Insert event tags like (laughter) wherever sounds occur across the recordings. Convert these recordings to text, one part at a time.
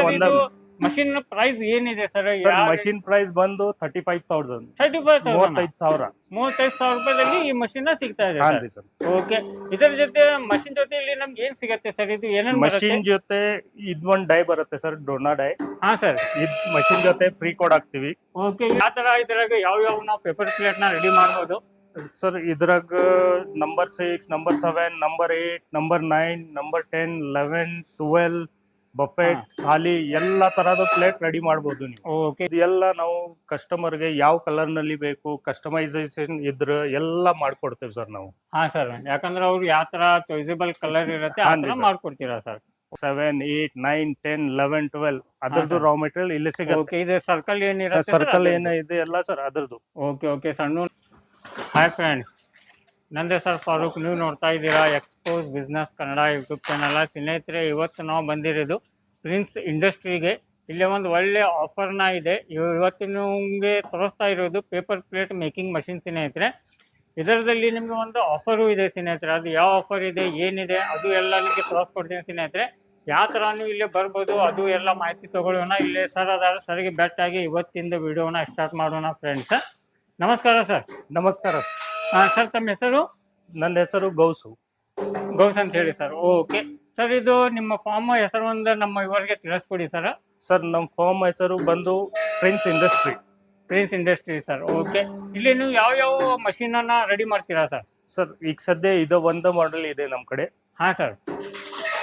ಎಲ್ಲ ಒಂದೇ machine price ಏನಿದೆ ಸರ್? ಸರ್ ಮಷಿನ್ ಪ್ರೈಸ್ ಬಂದು thirty five thousand thirty five ಮೂವತ್ತೈದು ಸಾವಿರ. ಮೂವತ್ತೈದು ಸಾವಿರ ರೂಪಾಯಿದಲ್ಲಿ ಈ ಮಷಿನ್ ಸಿಗ್ತಾ ಇದೆ ಸರ್. ಓಕೆ. ಇದರ ಜೊತೆ ಮಷಿನ್ ಜೊತೆಯಲ್ಲಿ ನಮ್ಗೆ ಏನ್ ಸಿಗತ್ತೆ ಸರ್? ಇದು ಏನೇನು ಬರುತ್ತೆ? ಮಷಿನ್ ಜೊತೆ ಇದೊಂದ್ ಡೈ ಬರುತ್ತೆ ಸರ್ ಡೊನಾ ಡೈ ಹಾ ಸರ್. ಇದ್ ಮಷಿನ್ ಜೊತೆ ಫ್ರೀ ಕೋಡ್ ಹಾಕ್ತಿವಿ. ಓಕೆ ಯಾವ ತರ ಇದ್ರಾಗ ಯಾವ ಯಾವ ನಾವು ಪೇಪರ್ ಪ್ಲೇಟ್ನ ರೆಡಿ ಮಾಡ್ಬೋದು? ಸರ್ ಇದ್ರಾಗ number six number seven number eight number nine number ten eleven twelve buffet ಖಾಲಿ ಎಲ್ಲಾ ತರಹದ ಪ್ಲೇಟ್ ರೆಡಿ ಮಾಡಬಹುದು ನೀವು. ಓಕೆ ಇದೆಲ್ಲ ಎಲ್ಲ ನಾವು ಕಸ್ಟಮರ್ಗೆ ಯಾವ ಕಲರ್ನಲ್ಲಿ ಬೇಕು ಕಸ್ಟಮೈಸೇಷನ್ ಇದ್ರ ಎಲ್ಲ ಮಾಡ್ಕೊಡ್ತೇವೆ ಸರ್ ನಾವು. ಹಾ ಸರ್ ಯಾಕಂದ್ರೆ ಅವ್ರು ಯಾವ ತರ ಚಾಯ್ಸಬಲ್ ಕಲರ್ ಇರುತ್ತೆ ಆ ಹಾನ್ ತರ ಮಾಡ್ಕೊಡ್ತೀರಾ sir seven eight nine ten eleven twelve ಅದ್ರದ್ದು ರಾ ಮೆಟೀರಿಯಲ್ ಇಲ್ಲಿ ಸಿಗುತ್ತೆ. ಓಕೆ ಇದು ಸರ್ಕಲ್ ಏನಿರುತ್ತೆ ಸರ್ಕಲ್ ಏನ ಇದೆ ಎಲ್ಲ ಸರ್ ಅದರದ್ದು. ಓಕೆ ಓಕೆ ಸಣ್ಣ. ಹಾಯ್ ಫ್ರೆಂಡ್ಸ್ ನಂದೇ ಸರ್ ಫಾರೂಕ್, ನೀವು ನೋಡ್ತಾ ಇದ್ದೀರಾ expose business Kannada YouTube channel ಸ್ನೇಹಿತರೆ, ಇವತ್ತು ನಾವು ಬಂದಿರೋದು ಪ್ರಿನ್ಸ್ ಇಂಡಸ್ಟ್ರಿಗೆ ಇಲ್ಲಿ ಒಂದು ಒಳ್ಳೆ ಆಫರ್ನ ಇದೆ. ಇವತ್ತಿನ ಇವತ್ತು ನಿಮಗೆ ತೋರಿಸ್ತಾ ಇರೋದು ಪೇಪರ್ ಪ್ಲೇಟ್ ಮೇಕಿಂಗ್ ಮಷಿನ್ ಸ್ನೇಹಿತರೆ. ಇದರದಲ್ಲಿ ನಿಮಗೆ ಒಂದು ಆಫರು ಇದೆ ಸ್ನೇಹಿತರೆ. ಅದು ಯಾವ ಆಫರ್ ಇದೆ, ಏನಿದೆ, ಅದು ಎಲ್ಲ ನಿಮಗೆ ತೋರಿಸ್ಕೊಡ್ತೀನಿ ಸ್ನೇಹಿತರೆ. ಯಾವ ಥರ ನೀವು ಇಲ್ಲಿ ಬರ್ಬೋದು, ಅದು ಎಲ್ಲ ಮಾಹಿತಿ ತೊಗೊಳ್ಳೋಣ. ಇಲ್ಲೇ ಸರ್ ಅದಾರ ಸರಿಗೆ ಬೆಟ್ಟಾಗಿ ಇವತ್ತಿಂದ ವಿಡಿಯೋನ ಸ್ಟಾರ್ಟ್ ಮಾಡೋಣ ಫ್ರೆಂಡ್ಸ್ ನಮಸ್ಕಾರ ಸರ್ ನಮಸ್ಕಾರ. ಸರ್ ತಮ್ಮ ಹೆಸರು? ನನ್ನ ಹೆಸರು ಗೌಸು. ಗೌಸ್ ಅಂತ ಹೇಳಿ ಸರ್. ಓಕೆ. ಸರ್ ಇದು ನಿಮ್ಮ ಫಾರ್ಮ್ ಹೆಸರು ಒಂದು ನಮ್ಮ ಇವರಿಗೆ ತಿಳಿಸ್ಕೊಡಿ ಸರ್. ಸರ್ ನಮ್ಮ ಫಾರ್ಮ್ ಹೆಸರು ಬಂದು Prince industry Prince industry sir. Okay. ಇಲ್ಲಿ ನೀವು ಯಾವ ಯಾವ ಮಷೀನ್ ಅನ್ನ ರೆಡಿ ಮಾಡ್ತೀರಾ ಸರ್? ಸರ್ ಈಗ ಸದ್ಯ ಇದು ಒಂದ ಮಾಡೆಲ್ ಇದೆ ನಮ್ಮ ಕಡೆ. ಹಾ ಸರ್.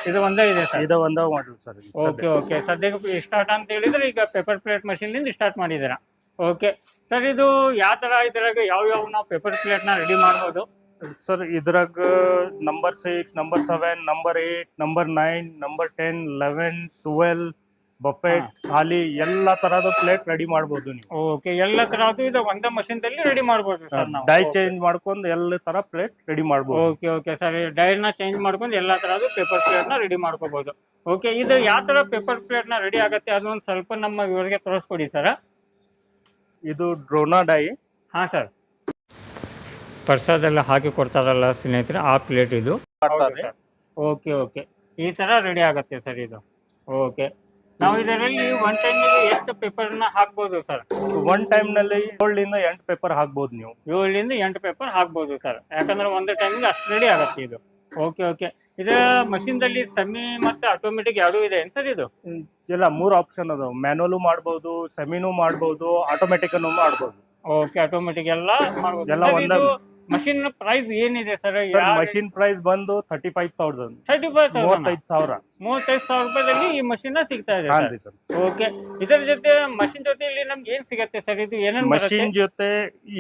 ಇದು ಒಂದೇ ಇದೆ ಸರ್? ಇದು ಒಂದೇ ಮಾಡೆಲ್ ಸರ್ ಓಕೆ. ಓಕೆ. ಸದ್ಯಕ್ಕೆ ಸ್ಟಾರ್ಟ್ ಅಂತ ಹೇಳಿದ್ರೆ ಈಗ ಪೇಪರ್ ಪ್ಲೇಟ್ ಮಷೀನ್ ಸ್ಟಾರ್ಟ್ ಮಾಡಿದ್ದೀರಾ? ಓಕೆ. ಸರ್ ಇದು ಯಾವ ತರ ಇದ್ರಾಗ ಯಾವ ಯಾವ ನಾವು ಪೇಪರ್ ಪ್ಲೇಟ್ನ ರೆಡಿ ಮಾಡ್ಬೋದು? ಸರ್ ಇದ್ರಾಗ number six number seven number eight number nine number ten eleven twelve buffet ಖಾಲಿ ಎಲ್ಲಾ ತರಹದ ಪ್ಲೇಟ್ ರೆಡಿ ಮಾಡಬಹುದು ನೀವು. ಓಕೆ. ಎಲ್ಲ ತರಹದ್ದು ಇದು ಒಂದೇ ಮಷಿನ್ದಲ್ಲಿ ರೆಡಿ ಮಾಡಬಹುದು ಸರ್ ನಾವು. ಡೈ ಚೇಂಜ್ ಮಾಡ್ಕೊಂಡು ಎಲ್ಲ ತರ ಪ್ಲೇಟ್ ರೆಡಿ ಮಾಡಬಹುದು ಓಕೆ ಓಕೆ. ಸರ್ ಡೈರ್ನ ಚೇಂಜ್ ಮಾಡ್ಕೊಂಡು ಎಲ್ಲ ತರದ್ದು ಪೇಪರ್ ಪ್ಲೇಟ್ನ ರೆಡಿ ಮಾಡ್ಕೋಬಹುದು ಓಕೆ ಇದು ಯಾವ ತರ ಪೇಪರ್ ಪ್ಲೇಟ್ನ ರೆಡಿ ಆಗುತ್ತೆ? ಅದೊಂದು ಸ್ವಲ್ಪ ನಮ್ಮ ಇವರಿಗೆ ತೋರಿಸ್ಕೊಡಿ ಸರ್. ಇದು ಡ್ರೋನಾ ಡೈ ಹಾ ಸರ್. ಪ್ರಸಾದೆಲ್ಲ ಹಾಕಿ ಕೊಡ್ತಾರಲ್ಲ ಸ್ನೇಹಿತರೆ ಆ ಪ್ಲೇಟ್ ಇದು. ಮಾಡ್ತಾರೆ ಓಕೆ ಓಕೆ. ಈ ತರ ರೆಡಿ ಆಗುತ್ತೆ ಸರ್ ಇದು. ಓಕೆ. ನಾವು ಇದರಲ್ಲಿ ಒನ್ ಟೈಮಿಗೆ ಎಷ್ಟು ನ ಹಾಕ್ಬೋದು ಸರ್? ಒನ್ ಟೈಮ್ನಲ್ಲಿ ಏಳರಿಂದ ಎಂಟು ಪೇಪರ್ ಹಾಕ್ಬೋದು ನೀವು. ಏಳರಿಂದ ಎಂಟು ಪೇಪರ್ ಹಾಕ್ಬೋದು ಸರ್. ಯಾಕಂದ್ರೆ ಒಂದು ಟೈಮ್ ಅಷ್ಟು ರೆಡಿ ಆಗುತ್ತೆ ಇದು. ಓಕೆ ಓಕೆ ಇದು ಮಷಿನ್ದಲ್ಲಿ ಸೆಮಿ ಮತ್ತೆ ಆಟೋಮೆಟಿಕ್ ಎರಡೂ ಇದೆ ಏನ್ ಸರ್ ಇದು? ಇಲ್ಲ ಎಲ್ಲ ಮೂರು ಆಪ್ಷನ್ ಅದಾವ. ಮ್ಯಾನುವಲು ಮಾಡ್ಬೋದು ಸೆಮಿನೂ ಮಾಡಬಹುದು ಆಟೋಮೆಟಿಕ್ ಅನ್ನು ಮಾಡಬಹುದು ಓಕೆ ಆಟೋಮೆಟಿಕ್ ಎಲ್ಲ ಎಲ್ಲ ಒಂದೇ- ಮಷಿನ್ ಪ್ರೈಸ್ ಏನಿದೆ ಸರ್ ಸರ್ ಮಷಿನ್ ಪ್ರೈಸ್ ಬಂದು thirty five thousand thirty five thousand ಮೂವತ್ತೈದು ಸಾವಿರ. ಮೂವತ್ತೈದು ಸಾವಿರ ರೂಪಾಯಿದಲ್ಲಿ ಈ ಮಷಿನ್ ಸಿಗ್ತಾ ಇದೆ ಹಾನ್ ರೀ ಸರ್ ಓಕೆ ಇದರ ಜೊತೆ ಮಷಿನ್ ಜೊತೆಯಲ್ಲಿ ನಮ್ಗೆ ಏನ್ ಸಿಗತ್ತೆ ಸರ್ ಇದು ಏನೇನ್ ಬರುತ್ತೆ? ಮಷಿನ್ ಜೊತೆ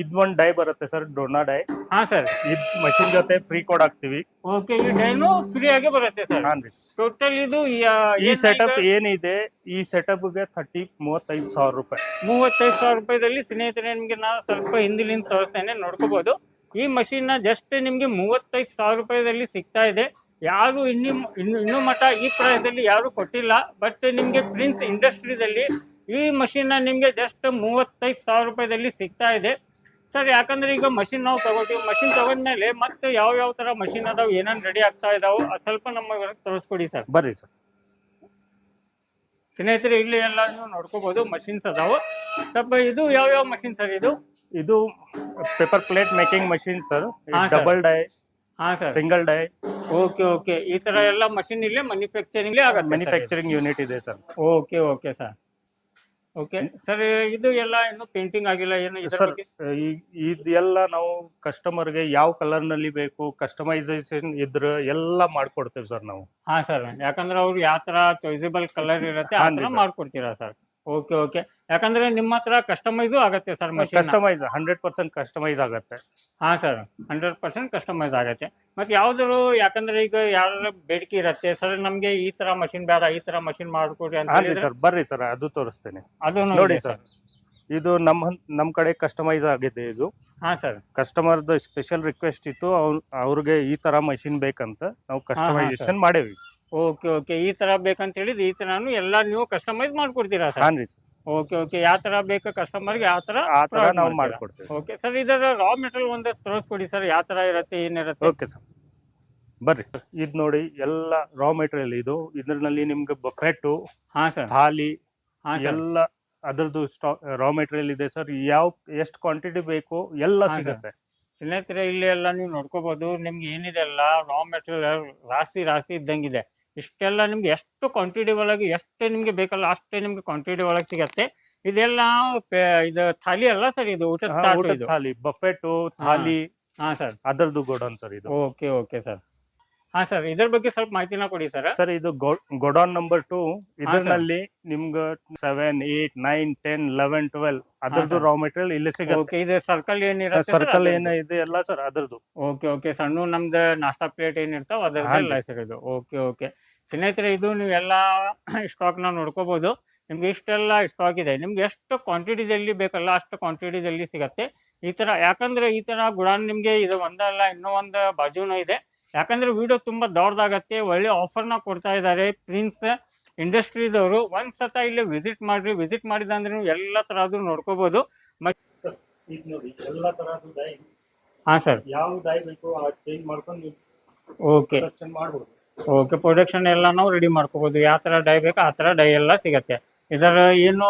ಇದೊಂದ್ ಡೈ ಬರುತ್ತೆ ಸರ್ ಡೊನಾ ಡೈ ಹಾ ಸರ್ ಇದ್ ಮಷಿನ್ ಜೊತೆ ಫ್ರೀ ಕೋಡ್ ಹಾಕ್ತಿವಿ. ಓಕೆ ಈ ಡೈನು ಫ್ರೀ ಆಗಿ ಬರುತ್ತೆ ಸರ್ ಹಾನ್ ರೀ ಟೋಟಲ್ ಇದು ಯಾ- ಈ ಏನ್ ಸೆಟಪ್ ಈಗ ಏನಿದೆ ಈ ಸೆಟಪ್ಗೆ ತರ್ಟಿ ಮೂವತ್ತೈದು ಸಾವಿರ ರೂಪಾಯಿ. ಮೂವತ್ತೈದು ಸಾವಿರ ರೂಪಾಯಿದಲ್ಲಿ ಸ್ನೇಹಿತರೆ ನಿಮ್ಗೆ ನಾವು ಸ್ವಲ್ಪ ಹಿಂದಿನ ತೋರಿಸ್ತೇನೆ ನೋಡ್ಕೋಬಹುದು ಈ ಮಷಿನ್ನ ಜಸ್ಟ್ ನಿಮಗೆ ಮೂವತ್ತೈದು ಸಾವಿರ ರೂಪಾಯಿದಲ್ಲಿ ಸಿಗ್ತಾ ಇದೆ. ಯಾರು ಇನ್ನು ಇನ್ನು ಇನ್ನೂ ಮಟ್ಟ ಈ ಪ್ರಾಯದಲ್ಲಿ ಯಾರು ಕೊಟ್ಟಿಲ್ಲ ಬಟ್ ನಿಮಗೆ ಪ್ರಿನ್ಸ್ ಇಂಡಸ್ಟ್ರಿದಲ್ಲಿ ಈ ಮಷಿನ್ ನಿಮಗೆ ಜಸ್ಟ್ ಮೂವತ್ತೈದು ಸಾವಿರ ರೂಪಾಯಿದಲ್ಲಿ ಸಿಗ್ತಾ ಇದೆ. ಸರ್ ಯಾಕಂದ್ರೆ ಈಗ ಮಷಿನ್ ನಾವು ತಗೋತೀವಿ. ಮಷಿನ್ ತಗೊಂಡ್ಮೇಲೆ ಮತ್ತೆ ಯಾವ ಯಾವ ತರ ಮಷಿನ್ ಅದಾವ ಏನೇನು ರೆಡಿ ಆಗ್ತಾ ಇದಾವೆ ಅದು ಸ್ವಲ್ಪ ನಮ್ಮ ತೋರಿಸ್ಕೊಡಿ ಸರ್. ಬರ್ರಿ ಸರ್. ಸ್ನೇಹಿತರೆ ಇಲ್ಲಿ ಎಲ್ಲ ನೀವು ನೋಡ್ಕೋಬಹುದು ಮಷಿನ್ಸ್ ಅದಾವ. ಸ್ವಲ್ಪ ಇದು ಯಾವ ಯಾವ ಮಷಿನ್ ಸರ್ ಇದು? ಇದು paper plate making machine sir ಹಾ, sir. ಡಬಲ್ ಡೈ ಹಾ sir single die okay okay ಈ ತರ ಎಲ್ಲ ಮಷಿನ್ ಇಲ್ಲೇ ಮ್ಯಾನುಫ್ಯಾಕ್ಚರಿಂಗ್ ಆಗುತ್ತೆ ಮ್ಯಾನುಫ್ಯಾಕ್ಚರಿಂಗ್ ಯೂನಿಟ್ ಇದೆ sir okay okay sir okay sir ಇದು ಎಲ್ಲ ಇನ್ನು ಪೇಂಟಿಂಗ್ ಆಗಿಲ್ಲ ಏನು ಇದ್ರ ಸರ್ ಬಗ್ಗೆ? ಇದೆಲ್ಲ ನಾವು ಕಸ್ಟಮರ್ಗೆ ಯಾವ ಕಲರ್ನಲ್ಲಿ ಬೇಕು ಕಸ್ಟಮೈಸೇಷನ್ ಇದ್ರ ಎಲ್ಲ ಮಾಡ್ಕೊಡ್ತೇವೆ ಸರ್ ನಾವು. ಹಾ ಸರ್ ಯಾಕಂದ್ರೆ ಅವ್ರು ಯಾವ ತರ ಚಾಯ್ಸಬಲ್ ಕಲರ್ ಇರುತ್ತೆ ಆ ಹಾನ್ರಿ ತರ sir. ಮಾಡ್ಕೊಡ್ತೀರಾ ಸರ್ ಓಕೆ ಓಕೆ ಯಾಕಂದ್ರೆ ನಿಮ್ಮ ಹತ್ರ ಕಸ್ಟಮೈಸು ಆಗುತ್ತೆ sir machine customise hundred percent customise ಆಗತ್ತೆ. ಹಾ ಸರ್ ಹಂಡ್ರೆಡ್ ಪರ್ಸೆಂಟ್ ಕಸ್ಟಮೈಸ್ ಆಗುತ್ತೆ. ಮತ್ತೆ ಯಾವ್ದಾರು ಯಾಕಂದ್ರೆ ಈಗ ಯಾರ ಬೇಡಿಕೆ ಇರುತ್ತೆ ಸರ್ ನಮ್ಗೆ ಈ ತರ ಮಷಿನ್ ಬೇಡ ಈ ತರ ಮಷಿನ್ ಮಾಡ್ಕೊಡಿ ಅಂತ ಹೇಳಿ ಹೇಳಿದ್ರೆ ಸರ್ ಬರ್ರಿ ಸರ್ ಅದು ತೋರಿಸ್ತೇನೆ. ಅದು ನೋಡಿ ಸರ್ ಇದು ನಮ್ಮ ನಮ್ ಕಡೆ ಕಸ್ಟಮೈಸ್ ಆಗಿದೆ ಇದು. ಹಾ ಸರ್ ಕಸ್ಟಮರ್ದು ಸ್ಪೆಷಲ್ ರಿಕ್ವೆಸ್ಟ್ ಇತ್ತು ಅವ್ರ್- ಅವ್ರಿಗೆ ಈ ತರ ಮಷಿನ್ ಬೇಕಂತ ನಾವು ಕಸ್ಟಮೈಸೇಷನ್ ಮಾಡೇವಿ. Okay okay. ಈ ತರ ಬೇಕಂತ ಹೇಳಿದ್ರೆ ಈ ತರಾನು ಎಲ್ಲ ನೀವು ಕಸ್ಟಮೈಸ್ ಮಾಡ್ಕೊಡ್ತೀರಾ ಸರ್ ಹಾನ್ರಿ ಸರ್ ಓಕೆ ಓಕೆ ಯಾವ ತರ ಬೇಕು ಕಸ್ಟಮರ್ಗೆ ಯಾವ ತರ ಆ ತರ ನಾವು ಮಾಡ್ಕೊಡ್ತೀವಿ. ಓಕೆ ಸರ್ ಇದರ ರಾ ಮೆಟೀರಿಯಲ್ ಒಂದೇ ತೋರಿಸ್ಕೊಡಿ ಸರ್ ಯಾವ ತರ ಇರುತ್ತೆ ಏನಿರುತ್ತೆ? ಓಕೆ ಸರ್ ಬರ್ರಿ. ಇದು ನೋಡಿ ಎಲ್ಲ ರಾ ಮೆಟೀರಿಯಲ್ ಇದು. ಇದರಲ್ಲಿ ನಿಮ್ಗೆ ಬಫೆಟ್ಟು ಹಾ ಸರ್ ಥಾಲಿ ಹಾ ಎಲ್ಲ ಅದರದ್ದು ಸ್ಟಾಕ್ ರಾ ಮೆಟೀರಿಯಲ್ ಇದೆ ಸರ್ ಯಾವ ಎಷ್ಟು ಕ್ವಾಂಟಿಟಿ ಬೇಕು ಎಲ್ಲ ಸಿಗುತ್ತೆ. ಸ್ನೇಹಿತರೆ ಇಲ್ಲಿ ಎಲ್ಲ ನೀವು ನೋಡ್ಕೋಬಹುದು ನಿಮ್ಗೆ ಏನಿದೆ ಎಲ್ಲ ರಾ ಮೆಟೀರಿಯಲ್ ರಾಶಿ ರಾಶಿ ಇದ್ದಂಗಿದೆ. ಇಷ್ಟೆಲ್ಲ ನಿಮ್ಗೆ ಎಷ್ಟು ಕ್ವಾಂಟಿಟಿ ಆಗಿ ಎಷ್ಟು ನಿಮ್ಗೆ ಬೇಕಲ್ಲ ಅಷ್ಟೇ ನಿಮ್ಗೆ ಕ್ವಾಂಟಿಟಿ ಒಳಗೆ ಸಿಗತ್ತೆ. ಇದೆಲ್ಲ ಇದು ಥಾಲಿ ಅಲ್ಲ ಸರ್ ಇದು? ಊಟದ ಇದು? ಥಾಲಿ ಬಫೆಟು ಥಾಲಿ ಹಾ ಸರ್ ಅದರದ್ದು ಗೋಡೌನ್ ಸರ್ ಇದು. ಓಕೆ ಓಕೆ ಸರ್ ಹಾ ಸರ್ ಇದ್ರ ಬಗ್ಗೆ ಸ್ವಲ್ಪ ಮಾಹಿತಿನ ಕೊಡಿ ಸರ್ ಸರ್ ಇದು ಗೋಡೌನ್ ನಂಬರ್ ಟೂ ಇದರಲ್ಲಿ ನಿಮ್ಗೆ seven eight nine ten eleven twelve ಅದರದ್ದು. ರಾ ಮೆಟೀರಿಯಲ್ ಇಲ್ಲಿ ಸಿಗುತ್ತೆ. ಇದು ಸರ್ಕಲ್ ಏನಿರುತ್ತೆ ಸರ್ಕಲ್ ಏನ ಇದೆ ಎಲ್ಲ ಸರ್ ಅದರದ್ದು. ಓಕೆ ಓಕೆ ಸಣ್ಣ ನಮ್ದು ನಾಷ್ಟಾ ಪ್ಲೇಟ್ ಏನಿರ್ತಾವ ಅದರ ಸರ್ ಇದು. Okay okay. ಸ್ನೇಹಿತರೆ ಇದು ನೀವೆಲ್ಲ ಸ್ಟಾಕ್ನ (clears throat) ನೋಡ್ಕೋಬೋದು. ನಿಮ್ಗೆ ಇಷ್ಟೆಲ್ಲ ಸ್ಟಾಕ್ ಇದೆ. ನಿಮ್ಗೆ ಎಷ್ಟು ಕ್ವಾಂಟಿಟಿದಲ್ಲಿ ಬೇಕಲ್ಲ ಅಷ್ಟು ಕ್ವಾಂಟಿಟಿದಲ್ಲಿ ಸಿಗತ್ತೆ. ಈ ಥರ ಯಾಕಂದ್ರೆ ಈ ತರ ಗುಡಾನ್ ನಿಮಗೆ ಇದು ಒಂದಲ್ಲ ಇನ್ನೂ ಒಂದು ಬಾಜುನೂ ಇದೆ. ಯಾಕಂದ್ರೆ ವಿಡಿಯೋ ತುಂಬಾ ದೊಡ್ಡದಾಗತ್ತೆ. ಒಳ್ಳೆ ಆಫರ್ನ ಕೊಡ್ತಾ ಇದ್ದಾರೆ ಪ್ರಿನ್ಸ್ ಇಂಡಸ್ಟ್ರಿದವರು ಒಂದು ಸತ ಇಲ್ಲಿ ವಿಸಿಟ್ ಮಾಡಿರಿ. ವಿಸಿಟ್ ಮಾಡಿದ ಅಂದ್ರೆ ನೀವು ಎಲ್ಲ ಥರದ್ದು ನೋಡ್ಕೋಬೋದು. ನೋಡಿ ಎಲ್ಲ ಹಾಂ ಸರ್ ಯಾವ ಡೈ ಬೇಕು ಚೇಂಜ್ ಮಾಡ್ಕೊಂಡು ಓಕೆ ಮಾಡ್ಬೋದು. ಓಕೆ ಪ್ರೊಡಕ್ಷನ್ ಎಲ್ಲ ನಾವು ರೆಡಿ ಮಾಡ್ಕೋಬೋದು. ಯಾವ ಥರ ಡೈ ಬೇಕೋ ಆ ಥರ ಡೈ ಎಲ್ಲ ಸಿಗತ್ತೆ. ಇದರ ಏನು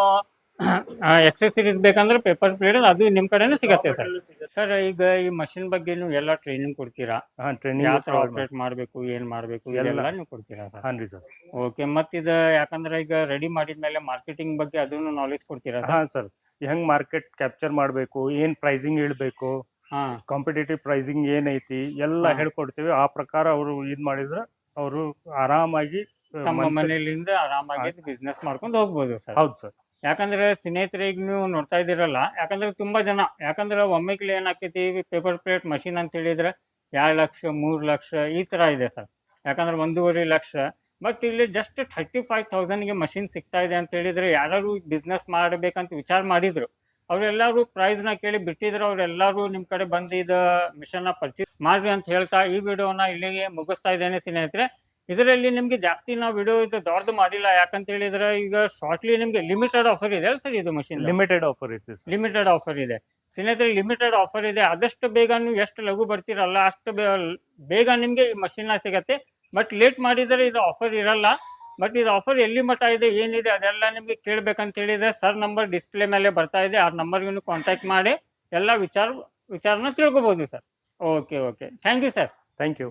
(clears throat) ಎಕ್ಸೆಸರೀಸ್ ಬೇಕಂದ್ರೆ ಪೇಪರ್ ಪ್ಲೇಟ್ ಅದು ನಿಮ್ಮ ಕಡೆನೇ ಸಿಗತ್ತೆ ಸರ್. ಸರ್ ಈಗ ಈ ಮಷಿನ್ ಬಗ್ಗೆ ನೀವು ಎಲ್ಲ ಟ್ರೈನಿಂಗ್ ಕೊಡ್ತೀರಾ? ಟ್ರೈನಿಂಗ್ ಯಾವ ಥರ ಆಪರೇಟ್ ಮಾಡಬೇಕು ಏನು ಮಾಡಬೇಕು ಎಲ್ಲ. ನೀವು ಕೊಡ್ತೀರಾ ಸರ್? ಹಾನ್ ಸರ್. ಓಕೆ ಮತ್ತು ಇದು ಯಾಕಂದ್ರೆ ಈಗ ರೆಡಿ ಮಾಡಿದ್ಮೇಲೆ ಮಾರ್ಕೆಟಿಂಗ್ ಬಗ್ಗೆ ಅದನ್ನು ನಾಲೆಜ್ ಕೊಡ್ತೀರಾ ಹಾ ಸರ್. ಸರ್ ಹೆಂಗ್ ಮಾರ್ಕೆಟ್ ಕ್ಯಾಪ್ಚರ್ ಮಾಡಬೇಕು ಏನು ಪ್ರೈಸಿಂಗ್ ಇಡಬೇಕು ಹಾಂ. ಕಾಂಪಿಟೇಟಿವ್ ಪ್ರೈಸಿಂಗ್ ಏನೈತಿ ಎಲ್ಲ ಹಾ. ಹೇಳ್ಕೊಡ್ತೀವಿ. ಆ ಪ್ರಕಾರ ಅವರು ಇದು ಮಾಡಿದ್ರೆ ಅವರು ಆರಾಮಾಗಿ ತಮ್ಮ ಮನೆಯಿಂದ ಆರಾಮಾಗಿ ಬಿಸ್ನೆಸ್ ಮಾಡ್ಕೊಂಡು ಹೋಗ್ಬೋದು ಸರ್. ಹೌದು ಸರ್. ಯಾಕಂದ್ರೆ ಸ್ನೇಹಿತರೆ ಈಗ ನೀವು ನೋಡ್ತಾ ಇದ್ದೀರಲ್ಲ ಯಾಕಂದ್ರೆ ತುಂಬಾ ಜನ ಯಾಕಂದ್ರೆ ಒಮ್ಮೆಗ್ಲಿ ಏನಾಕೈತಿ ಪೇಪರ್ ಪ್ಲೇಟ್ ಮಷಿನ್ ಅಂತ ಹೇಳಿದ್ರೆ ಎರಡು ಲಕ್ಷ ಮೂರು ಲಕ್ಷ ಈ ತರ ಇದೆ ಸರ್. ಯಾಕಂದ್ರೆ ಒಂದೂವರೆ ಲಕ್ಷ ಬಟ್ ಇಲ್ಲಿ ಜಸ್ಟ್ ಥರ್ಟಿ ಫೈವ್ ತೌಸಂಡ್ಗೆ ಮಷಿನ್ ಸಿಗ್ತಾ ಇದೆ ಅಂತ ಹೇಳಿದ್ರೆ ಯಾರು ಬಿಸ್ನೆಸ್ ಮಾಡಬೇಕಂತ ವಿಚಾರ ಮಾಡಿದ್ರು ಅವರೆಲ್ಲರೂ ನ ಕೇಳಿ ಬಿಟ್ಟಿದ್ರೆ ಅವರೆಲ್ಲರೂ ನಿಮ್ ಕಡೆ ಬಂದು ಮಿಷನ್ನ ಪರ್ಚೇಸ್ ಮಾಡ್ರಿ ಅಂತ ಹೇಳ್ತಾ ಈ ವಿಡಿಯೋನ ಇಲ್ಲಿಗೆ ಮುಗಿಸ್ತಾ ಇದ್ದೇನೆ ಸ್ನೇಹಿತರೆ. ಇದರಲ್ಲಿ ನಿಮಗೆ ಜಾಸ್ತಿ ನಾವು ವಿಡಿಯೋ ಇದು ದೊಡ್ಡದು ಮಾಡಿಲ್ಲ ಯಾಕಂತ ಹೇಳಿದ್ರೆ ಈಗ ಶಾರ್ಟ್ಲಿ ನಿಮಗೆ ಲಿಮಿಟೆಡ್ ಆಫರ್ ಇದೆ ಸರ್ ಇದು ಮಷಿನ್ ಲಿಮಿಟೆಡ್ ಆಫರ್ ಇದೆ ಲಿಮಿಟೆಡ್ ಆಫರ್ ಇದೆ. ಸ್ನೇಹಿತರೆ ಲಿಮಿಟೆಡ್ ಆಫರ್ ಇದೆ. ಆದಷ್ಟು ಬೇಗ ನೀವು ಎಷ್ಟು ಲಘು ಬರ್ತೀರಲ್ಲ ಅಷ್ಟು ಬೇಗ ನಿಮಗೆ ಈ ಮಷಿನ್ ಸಿಗತ್ತೆ. ಬಟ್ ಲೇಟ್ ಮಾಡಿದರೆ ಇದು ಆಫರ್ ಇರಲ್ಲ. ಬಟ್ ಇದು ಆಫರ್ ಎಲ್ಲಿ ಮಟ್ಟ ಇದೆ, ಏನಿದೆ, ಅದೆಲ್ಲ ನಿಮಗೆ ಕೇಳಬೇಕಂತ ಹೇಳಿದ್ರೆ ಸರ್ ನಂಬರ್ ಡಿಸ್ಪ್ಲೇ ಮೇಲೆ ಬರ್ತಾ ಇದೆ. ಆ ನಂಬರ್ಗೆ ನೀವು ಕಾಂಟ್ಯಾಕ್ಟ್ ಮಾಡಿ, ಎಲ್ಲ ವಿಚಾರ, ವಿಚಾರನ ತಿಳ್ಕೊಬೋದು sir okay okay thank you sir thank you